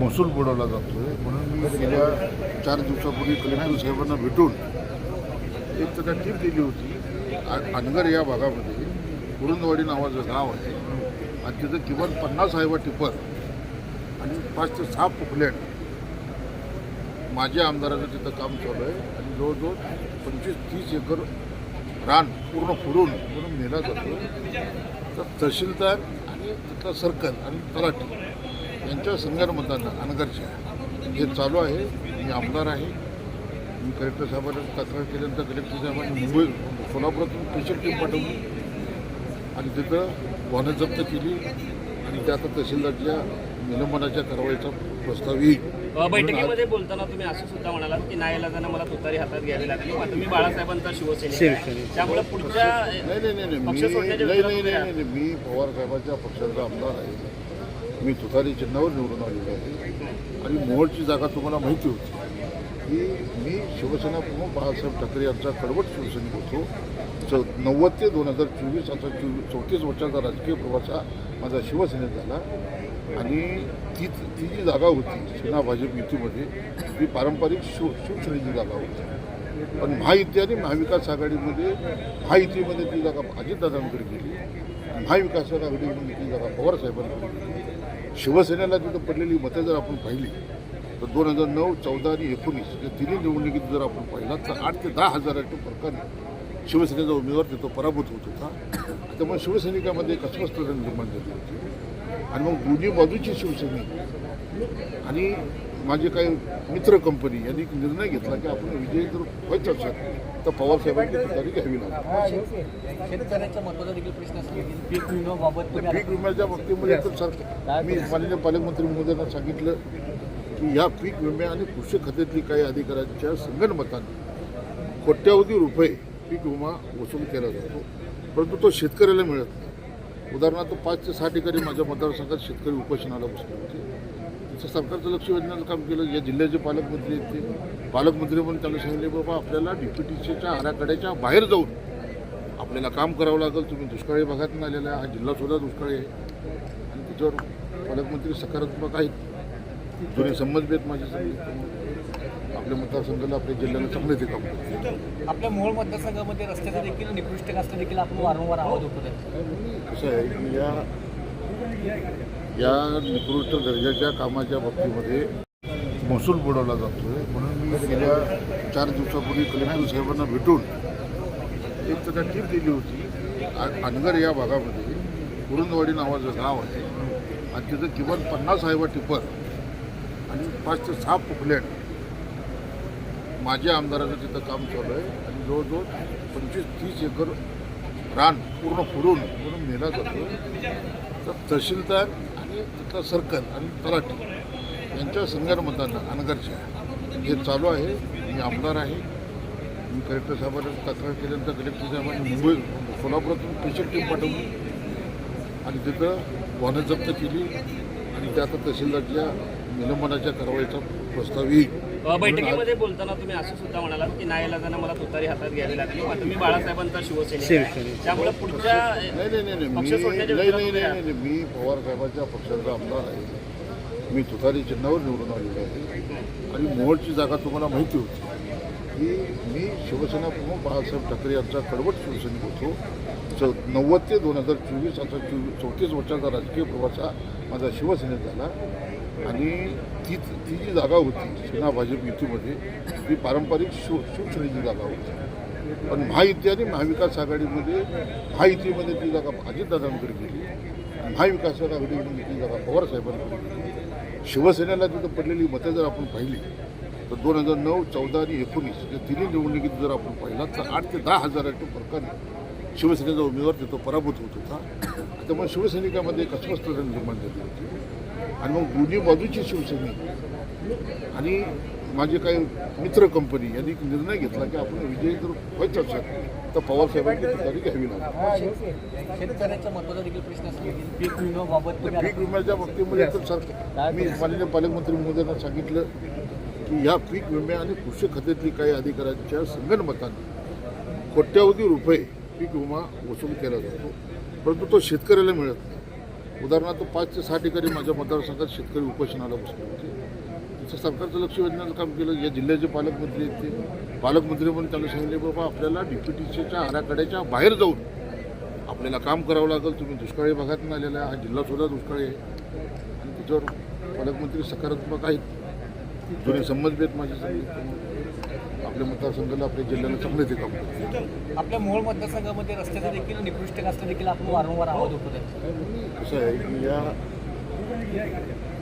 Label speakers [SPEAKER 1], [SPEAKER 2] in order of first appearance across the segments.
[SPEAKER 1] महसूल बुडवला जातो आहे म्हणून मी गेल्या चार दिवसापूर्वी कलेक्टर साहेबांना भेटून एक त्यांना टीप दिली होती. आ- अनगर या भागामध्ये कुरुंदवाडी नावाचं गाव आहे. आणि तिथं किमान पन्नास हायवा टिपर आणि पाच ते सहा पुकलेट माझ्या आमदाराचं तिथं काम चालू आहे. आणि जवळजवळ पंचवीस तीस एकर रान पूर्ण फुडून म्हणून नेला जातो. तर तहसीलदार आणि तिथला सर्कल आणि तलाठी यांच्या संघर्मतानं अनगरच्या हे चालू आहे. मी आमदार आहे. मी कलेक्टर साहेबांना तक्रार केल्यानंतर कलेक्टर साहेबांनी मुंबई सोलापुरातून स्पेशल टीम पाठवली. आणि तिथं वाहनं जप्त केली. आणि त्या आता तहसीलदारच्या निलंबनाच्या कारवाईचा प्रस्ताव येईल
[SPEAKER 2] बैठकीमध्ये बोलताना तुम्ही असं सुद्धा म्हणालात की नाईलाजानं मला तुतारी हातात घ्यावी लागली. आता मी बाळासाहेबांचा शिवसैनिक आहे. त्यामुळे पुढच्या
[SPEAKER 1] नाही नाही नाही नाही. नाही नाही नाही नाही. मी पवार साहेबांच्या पक्षाचा आमदार आहे. मी तुतारी चिन्हावर निवडून आलेलो आहे. आणि मोहोळची जागा तुम्हाला माहिती होती. की मी शिवसेना प्रमुख बाळासाहेब ठाकरे यांचा कडवट शिवसैनिक होतो. च नव्वद ते दोन हजार चोवीस असा चोवीस चौतीस वर्षाचा राजकीय प्रवास हा माझा शिवसेनेत झाला. आणि ती ती जी जागा होती सेना भाजप युतीमध्ये ती पारंपरिक शिव शिवसेनेची जागा होती. पण महायुती आणि महाविकास आघाडीमध्ये महायुतीमध्ये ती जागा अजितदादांकडे गेली. महाविकास आघाडीमध्ये ती जागा पवारसाहेबांकडून शिवसेनेला तिथं पडलेली मतं जर आपण पाहिली तर दोन हजार नऊ चौदा आणि एकोणीस या तिन्ही निवडणुकीत जर आपण पाहिला तर आठ ते दहा हजाराच्या फरकाने शिवसेनेचा उमेदवार तिथं पराभूत होत होता. त्यामुळे शिवसैनिकामध्ये एक अस्वस्थता निर्माण झाली होती. आणि मग दोन्ही बाजूची शिवसैनिक आणि माझे काही मित्र कंपनी यांनी एक निर्णय घेतला की आपण विजयी जर व्हायचं असेल तर पवारसाहेबांची तुतारी घ्यावी लागेल.
[SPEAKER 3] पीक
[SPEAKER 1] विम्याच्या बाबतीमध्ये तर सर मी माननीय पालकमंत्री महोदयांना सांगितलं की ह्या पीक विम्या आणि कृषी खात्यातली काही अधिकाऱ्यांच्या संगणमताने कोट्यावधी रुपये पीक विमा वसूल केला जातो. परंतु तो शेतकऱ्याला मिळत नाही. उदाहरणार्थ पाच ते सहा ठिकाणी माझ्या मतदारसंघात शेतकरी उपोषणाला बसले होते. सरकारचं लक्ष वेधण्याचं काम केलं. या जिल्ह्याचे पालकमंत्री आहेत ते. पालकमंत्री म्हणून त्यांना सांगितले बाबा आपल्याला डीपीटीसीच्या आराखड्याच्या बाहेर जाऊन आपल्याला काम करावं लागेल. तुम्ही दुष्काळी भागातून आलेला आहे. हा जिल्हासुद्धा दुष्काळी आहे. आणि त्याच्यावर पालकमंत्री सकारात्मक आहेत. जुने संबंध आहेत माझे सगळे आपल्या मतदारसंघाला आपल्या जिल्ह्याला चांगले ते काम
[SPEAKER 3] आपल्या मूळ मतदारसंघामध्ये रस्त्याचं देखील निकृष्ट रस्ते देखील आपण वारंवार आवाज आहे
[SPEAKER 1] कसं आहे की या या निकृष्ट दर्जाच्या कामाच्या बाबतीमध्ये महसूल बुडवला जातोय. म्हणून मी गेल्या चार दिवसापूर्वी कलेक्टर साहेबांना भेटून एक त्यांना टीप दिली होती अनगर या भागामध्ये कुरुंदवाडी नावाचं गाव आहे. आणि तिथं किमान पन्नास हायवा टिपर आणि पाच ते सहा पुकलेट माझ्या आमदाराचं तिथं काम चालू आहे. आणि जवळजवळ पंचवीस तीस एकर रान पूर्ण फुरून म्हणून नेला जातो. तर तहसीलदार तिथला सर्कल आणि तलाठी यांच्या संघर्मतानं अनगरच्या. हे चालू आहे मी आमदार आहे. मी कलेक्टर साहेबांना तक्रार केल्यानंतर कलेक्टर साहेबांनी मुंबई सोलापुरातून स्पेशल टीम पाठवली. आणि तिथं वाहनं जप्त केली. आणि त्या आता तहसीलदारच्या निलंबनाच्या कारवाईचा प्रस्ताव येईल.
[SPEAKER 2] बैठकीमध्ये बोलताना तुम्ही असं सुद्धा म्हणालात की नाईलाजानं मला तुतारी हातात घ्यावी लागली. आता मी बाळासाहेबांचा शिवसैनिक आहे. त्यामुळे पुढच्या
[SPEAKER 1] नाही नाही नाही नाही मी
[SPEAKER 2] सोडण्याच्या
[SPEAKER 1] नाही नाही
[SPEAKER 2] विरोधात
[SPEAKER 1] नाही नाही मी पवार साहेबांच्या पक्षाचा आमदार आहे. मी तुतारी चिन्हावर निवडून आलेलो आहे. आणि मोहोळची जागा तुम्हाला माहिती होती. की मी शिवसेना प्रमुख बाळासाहेब ठाकरे यांचा कडवट शिवसैनिक होतो. च नव्वद ते दोन हजार चोवीस असा चोवीस चौतीस वर्षाचा राजकीय प्रवास हा माझा शिवसेनेत झाला. आणि ती ती जी जागा होती सेना भाजप युतीमध्ये ती पारंपरिक शिव शिवसेनेची जागा होती. पण महायुती आणि महाविकास आघाडीमध्ये महायुतीमध्ये ती जागा अजितदादांकडे गेली. महाविकास आघाडीमध्ये ती जागा पवारसाहेबांकडे गेली. शिवसेनेला तिथं पडलेली मतं जर आपण पाहिली तर दोन हजार नऊ चौदा आणि एकोणीस या तिन्ही निवडणुकीत जर आपण पाहिला तर आठ ते दहा हजाराच्या फरकाने शिवसेनेचा उमेदवार तिथं पराभूत होत होता. त्यामुळे शिवसैनिकामध्ये एक अस्वस्थता निर्माण झाली होती. आणि मग दोन्ही बाजूची शिवसैनिक आणि माझे काही मित्र कंपनी यांनी एक निर्णय घेतला की आपण विजयी जर व्हायचं असेल तर पवारसाहेबांची तुतारी घ्यावी लागेल.
[SPEAKER 3] पीक
[SPEAKER 1] विम्याच्या बाबतीमध्ये तर सर मी माननीय पालकमंत्री महोदयांना सांगितलं की ह्या पीक विम्या आणि कृषी खात्यातली काही अधिकाऱ्यांच्या संगणमताने कोट्यावधी रुपये पीक विमा वसूल केला जातो. परंतु तो शेतकऱ्याला मिळत नाही. उदाहरणार्थ पाच ते सहा ठिकाणी माझ्या मतदारसंघात शेतकरी उपोषणाला बसले होते. तिथं सरकारचं लक्ष वेधण्याचं काम केलं. या जिल्ह्याचे पालकमंत्री आहेत ते पालकमंत्री म्हणून त्यांना सांगितले बाबा आपल्याला डीपीटीसीच्या आराखड्याच्या बाहेर जाऊन आपल्याला काम करावं लागेल. तुम्ही दुष्काळी भागातून आलेला आहे. हा जिल्हासुद्धा दुष्काळी आहे. आणि त्याच्यावर पालकमंत्री सकारात्मक आहेत. जुने संबंध आहेत माझ्या संबंध आपल्या मतदारसंघाला आपल्या जिल्ह्याला चांगले ते काम
[SPEAKER 3] आपल्या मोहोळ मतदारसंघामध्ये रस्त्याचं देखील निकृष्ट असलं देखील आपण वारंवार आवाज उठवत
[SPEAKER 1] कसं आहे की या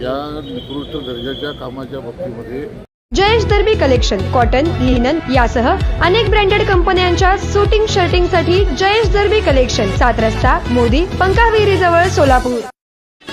[SPEAKER 1] या निकृष्ट दर्जाच्या कामाच्या बाबतीमध्ये
[SPEAKER 4] Jayesh Darbi collection cotton linen यासह अनेक ब्रँडेड कंपन्यांच्या सुटिंग शर्टिंगसाठी जयेश दर्बी कलेक्शन सात रस्ता मोदी पंकाविरी जवळ Solapur.